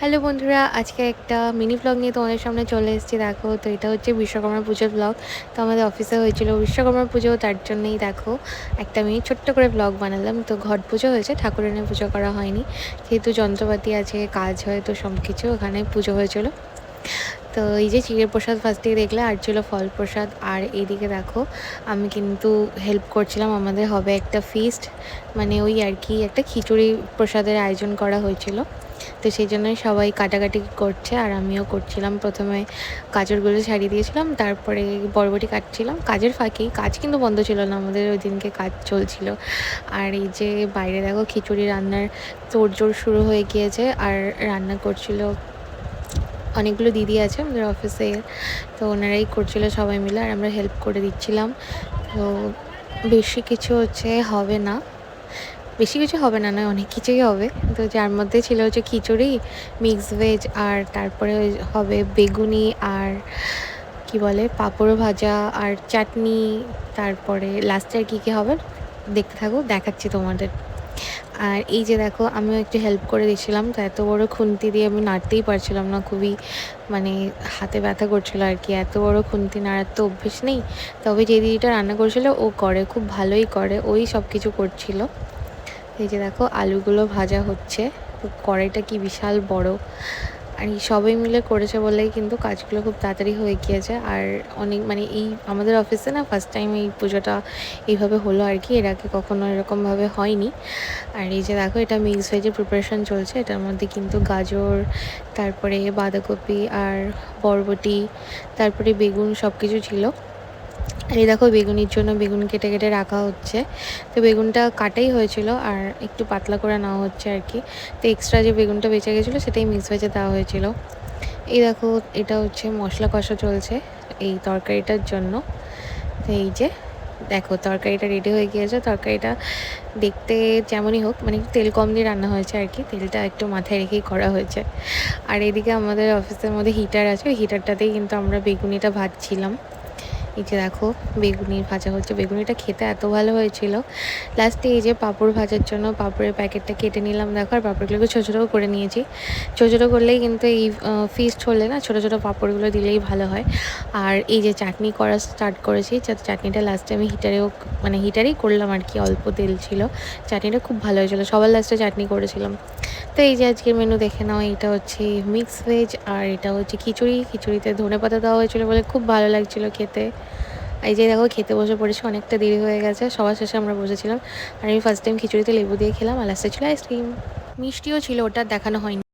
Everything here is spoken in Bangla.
হ্যালো বন্ধুরা, আজকে একটা মিনি ব্লগ নিয়ে তোমাদের সামনে চলে এসেছি। দেখো, তো এটা হচ্ছে বিশ্বকর্মা পুজোর ব্লগ তো আমাদের অফিসে হয়েছিল বিশ্বকর্মা পুজো, তার জন্যই দেখো, একটা আমি ছোট্ট করে ব্লগ বানালাম। তো ঘট পুজো হয়েছে ঠাকুরের পুজো করা হয়নি। যেহেতু যন্ত্রপাতি আছে, কাজ হয়, তো সব কিছু ওখানে পুজো হয়েছিল। তো এই যে চিড়ের প্রসাদ ফার্স্টে দেখলে, আর ছিল ফল প্রসাদ। আর এইদিকে দেখো, আমি কিন্তু হেল্প করছিলাম, আমাদের হবে একটা ফিস্ট মানে ওই আর কি, একটা খিচুড়ি প্রসাদের আয়োজন করা হয়েছিল। তো সেই জন্যই সবাই কাটাকাটি করছে, আর আমিও করছিলাম। প্রথমে গাজরগুলো ছাড়িয়ে দিয়েছিলাম, তারপরে বরবটি কাটছিলাম। কাজের ফাঁকেই কাজ কিন্তু বন্ধ ছিল না, আমাদের ওই দিনকে কাজ চলছিল। আর এই যে বাইরে দেখো, খিচুড়ি রান্নার তোড়জোড় শুরু হয়ে গিয়েছে, আর রান্না করছিল অনেকগুলো দিদি আছে আমাদের অফিসে তো ওনারাই করছিল সবাই মিলে আর আমরা হেল্প করে দিচ্ছিলাম। তো বেশি কিছু হচ্ছে হবে না। বেশি কিছু হবে না, নয়, অনেক কিছুই হবে। তো যার মধ্যে ছিল হচ্ছে খিচুড়ি মিক্স ভেজ আর তারপরে হবে বেগুনি আর কি বলে, পাঁপড় ভাজা আর চাটনি। তারপরে লাস্টে আর কী কী হবে? দেখতে থাকো, দেখাচ্ছি তোমাদের। আর এই যে দেখো, আমিও একটু হেল্প করে দিয়েছিলাম, তো এত বড় খুন্তি দিয়ে আমি নাড়তেই পারছিলাম না, খুবই মানে হাতে ব্যথা করছিল আর কি, এত বড় খুন্তি নাড়ার তো অভ্যেস নেই। তবে যে দিদিটা রান্না করেছিল, ও করে, খুব ভালোই করে, ওই সব কিছু করছিল। এই যে দেখো, আলুগুলো ভাজা হচ্ছে কড়াইটা কি বিশাল বড়। আর এই সবাই মিলে করেছে বলেই কিন্তু কাজগুলো খুব তাড়াতাড়ি হয়ে গিয়েছে। আর অনেক মানে এই আমাদের অফিসে না ফার্স্ট টাইম এই পুজোটা এইভাবে হলো আর কি, এর আগে কখনো এরকমভাবে হয়নি। আর এই যে দেখো এটা মিক্স যে প্রিপারেশন চলছে, এটার মধ্যে কিন্তু গাজর, তারপরে বাঁধাকপি আর বরবটি, তারপরে বেগুন সব কিছু ছিল। এই দেখো বেগুনির জন্য বেগুন কেটে কেটে রাখা হচ্ছে। তো বেগুনটা কাটাই হয়েছিল আর একটু পাতলা করে নেওয়া হচ্ছে আর কি। তো এক্সট্রা যে বেগুনটা বেঁচে গেছিল সেটাই মিক্স ভেজে দেওয়া হয়েছিল। এই দেখো এটা হচ্ছে মশলা কষা চলছে এই তরকারিটার জন্য। তো এই যে দেখো তরকারিটা রেডি হয়ে গিয়েছে। তরকারিটা দেখতে যেমনই হোক মানে তেল কম দিয়ে রান্না হয়েছে আর কি। তেলটা একটু মাথায় রেখেই করা হয়েছে। আর এদিকে আমাদের অফিসের মধ্যে হিটার আছে। ওই হিটারটাতেই কিন্তু আমরা বেগুনিটা ভাজছিলাম। যে দেখো, বেগুনির ভাজা হচ্ছে। বেগুনিটা খেতে এত ভালো হয়েছিল। লাস্টে এই যে পাঁপড় ভাজার জন্য পাঁপড়ের প্যাকেটটা কেটে নিলাম। দেখো, আর পাঁপড়গুলোকে ছোটো ছোটো করে নিয়েছি। ছোটো ছোটো করলেই কিন্তু এই ফিস্ট হলে না, ছোটো ছোটো পাঁপড়গুলো দিলেই ভালো হয়। আর এই যে চাটনি করা স্টার্ট করেছি চাটনিটা লাস্টে আমি হিটারেও মানে হিটারেই করলাম আর কি, অল্প তেল ছিল। চাটনিটা খুব ভালো হয়েছিলো। সবার লাস্টে চাটনি করেছিলাম। তো এই যে আজকের মেনু দেখে নাও এটা হচ্ছে মিক্স ভেজ আর এটা হচ্ছে খিচুড়ি। খিচুড়িতে ধনে পাতা দেওয়া হয়েছিলো বলে খুব ভালো লাগছিল খেতে। এই যে দেখো, খেতে বসে পড়েছি, অনেকটা দেরি হয়ে গেছে, সবার শেষে আমরা বসেছিলাম। আর আমি ফার্স্ট টাইম খিচুড়িতে লেবু দিয়ে খেলাম, আর লাস্টে ছিল আইসক্রিম মিষ্টিও ছিল, ওটা দেখানো হয়নি।